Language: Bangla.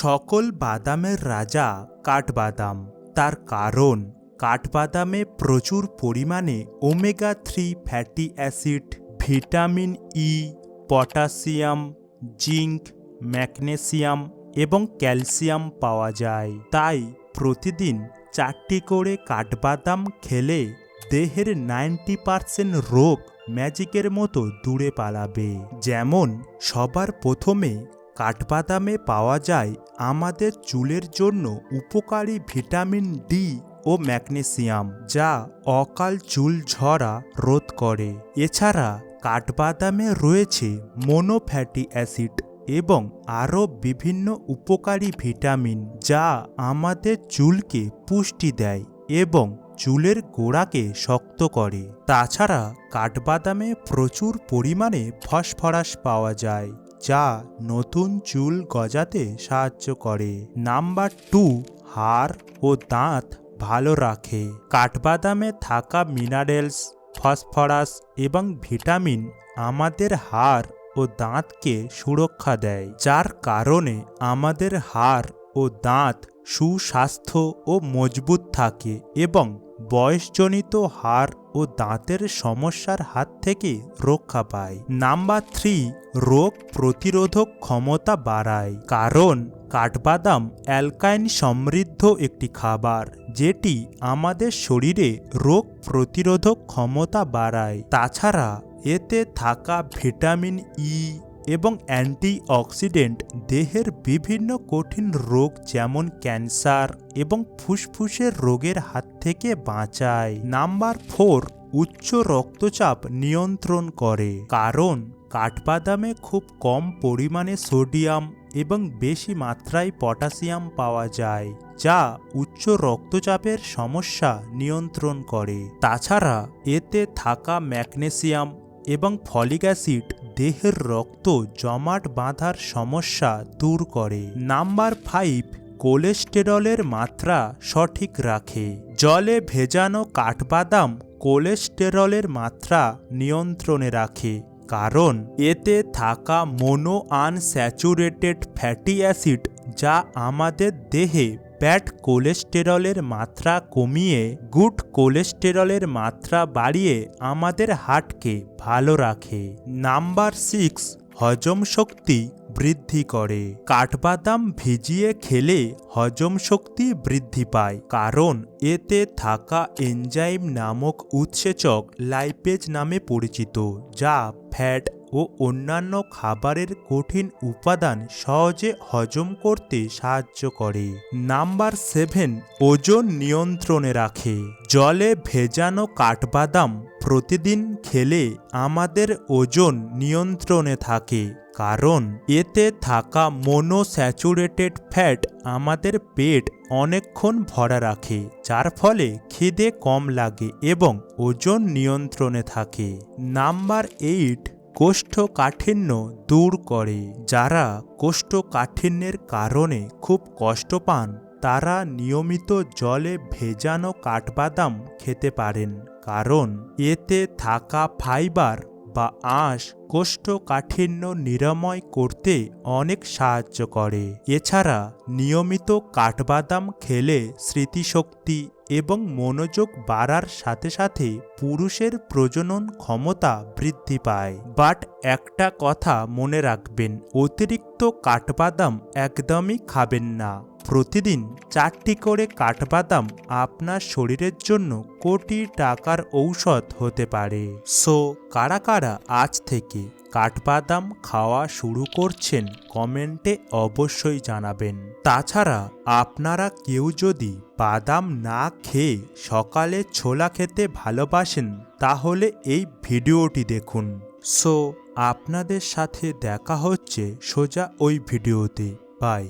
সকল বাদামের রাজা কাঠবাদাম। তার কারণ, কাঠবাদামে প্রচুর পরিমাণে omega three fatty acid vitamin E potassium zinc magnesium এবং ক্যালসিয়াম পাওয়া যায়। তাই প্রতিদিন চারটি করে কাঠবাদাম খেলে দেহের নাইনটি পার্সেন্ট রোগ ম্যাজিকের মতো দূরে পালাবে। যেমন, সবার প্রথমে কাঠবাদামে পাওয়া যায় আমাদের চুলের জন্য উপকারী ভিটামিন ডি ও ম্যাগনেসিয়াম, যা অকাল চুল ঝরা রোধ করে। এছাড়া কাঠবাদামে রয়েছে মোনোফ্যাটি অ্যাসিড এবং আরও বিভিন্ন উপকারী ভিটামিন, যা আমাদের চুলকে পুষ্টি দেয় এবং চুলের গোড়াকে শক্ত করে। তাছাড়া কাঠবাদামে প্রচুর পরিমাণে ফসফরাস পাওয়া যায়। যা নতুন চুল গজাতে সাহায্য করে। নাম্বার টু, হাড় ও দাঁত ভালো রাখে। কাঠবাদামে থাকা মিনারেলস, ফসফরাস এবং ভিটামিন আমাদের হাড় ও দাঁতকে সুরক্ষা দেয়, যার কারণে আমাদের হাড় ও দাঁত সুস্বাস্থ্য ও মজবুত থাকে এবং বয়সজনিত হাড় ও দাঁতের সমস্যার হাত থেকে রক্ষা পায়। নাম্বার থ্রি, রোগ প্রতিরোধক ক্ষমতা বাড়ায় কারণ কাঠবাদাম অ্যালকাইন সমৃদ্ধ একটি খাবার, যেটি আমাদের শরীরে রোগ প্রতিরোধক ক্ষমতা বাড়ায়। তাছাড়া এতে থাকা ভিটামিন ই এবং অ্যান্টিঅক্সিডেন্ট দেহের বিভিন্ন কঠিন রোগ যেমন ক্যান্সার এবং ফুসফুসের রোগের হাত থেকে বাঁচায়। নাম্বার ফোর, উচ্চ রক্তচাপ নিয়ন্ত্রণ করে। কারণ, কাঠবাদামে খুব কম পরিমাণে সোডিয়াম এবং বেশি মাত্রায় পটাশিয়াম পাওয়া যায়, যা উচ্চ রক্তচাপের সমস্যা নিয়ন্ত্রণ করে। তাছাড়া, এতে থাকা ম্যাগনেসিয়াম এবং ফলিক অ্যাসিড দেহের রক্ত জমাট বাঁধার সমস্যা দূর করে। নাম্বার ফাইভ কোলেস্টেরলের মাত্রা সঠিক রাখে। জলে ভেজানো কাঠবাদাম কোলেস্টেরলের মাত্রা নিয়ন্ত্রণে রাখে, কারণ এতে থাকা মোনো আনস্যাচুরেটেড ফ্যাটি অ্যাসিড যা আমাদের দেহে ব্যাড কোলেস্টেরলের মাত্রা কমিয়ে, গুড কোলেস্টেরলের মাত্রা বাড়িয়ে আমাদের হার্টকে ভালো রাখে। নাম্বার সিক্স, হজম শক্তি বৃদ্ধি করে। কাঠবাদাম ভিজিয়ে খেলে হজম শক্তি বৃদ্ধি পায়, কারণ এতে থাকা এনজাইম নামক উৎসেচক লাইপেজ নামে পরিচিত, যা ফ্যাট ও অন্যান্য খাবারের কঠিন উপাদান সহজে হজম করতে সাহায্য করে। নাম্বার সেভেন, ওজন নিয়ন্ত্রণে রাখে। জলে ভেজানো কাঠবাদাম প্রতিদিন খেলে আমাদের ওজন নিয়ন্ত্রণে থাকে, কারণ এতে থাকা মনোস্যাচুরেটেড ফ্যাট আমাদের পেট অনেকক্ষণ ভরা রাখে, যার ফলে খিদে কম লাগে এবং ওজন নিয়ন্ত্রণে থাকে। নাম্বার এইট কোষ্ঠকাঠিন্য দূর করে। যারা কোষ্ঠকাঠিন্যের কারণে খুব কষ্ট পান, তারা নিয়মিত জলে ভেজানো কাঠবাদাম খেতে পারেন। কারণ এতে থাকা ফাইবার বা আঁশ কোষ্ঠকাঠিন্য নিরাময় করতে অনেক সাহায্য করে। এছাড়া নিয়মিত কাঠবাদাম খেলে স্মৃতিশক্তি এবং মনোযোগ বাড়ার সাথে সাথে পুরুষের প্রজনন ক্ষমতা বৃদ্ধি পায়। বাট একটা কথা মনে রাখবেন, অতিরিক্ত কাঠবাদাম একদমই খাবেন না। প্রতিদিন চারটি করে কাঠবাদাম আপনার শরীরের জন্য কোটি টাকার ঔষধ হতে পারে। সো কারা কারা আজ থেকে কাঠবাদাম খাওয়া শুরু করছেন কমেন্টে অবশ্যই জানাবেন। তাছাড়া আপনারা কেউ যদি বাদাম না খেয়ে সকালে ছোলা খেতে ভালোবাসেন, তাহলে এই ভিডিওটি দেখুন। সো আপনাদের সাথে দেখা হচ্ছে সোজা ওই ভিডিওতে। বাই